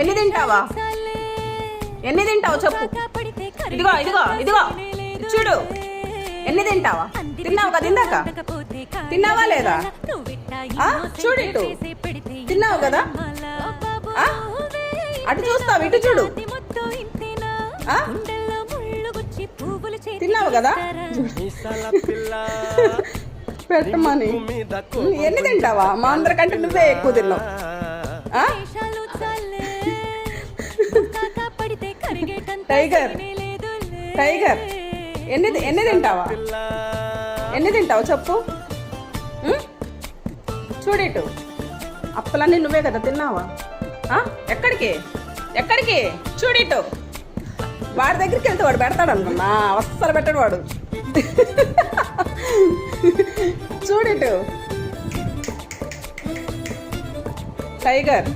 ఎన్ని తింటావా? ఎన్ని తింటావు చెప్పు. ఇదిగో ఇదిగో ఇదిగో. చూడు. ఎన్ని తింటావా? తిన్నావు కదా ఇందాక తిన్నావా లేదా? చూడు ఇటు. తిన్నావు కదా? అటు చూస్తావు ఇటు చూడు? తిన్నావు కదా? పెట్టమని. ఎన్ని తింటావా? మా అందరికంటే నువ్వే ఎక్కువ తిన్నావు. టైగర్ టైగర్ ఎన్ని ఎన్ని తింటావా? ఎన్ని తింటావు చెప్పు. చూడేటు చూడిటు అప్పలన్నీ నువ్వే కదా తిన్నావా? ఎక్కడికి? ఎక్కడికి? చూడేటు వాడి దగ్గరికి వెళ్తే వాడు పెడతాడు అనుకున్నా అస్సలు పెట్టడు వాడు. చూడేటు టైగర్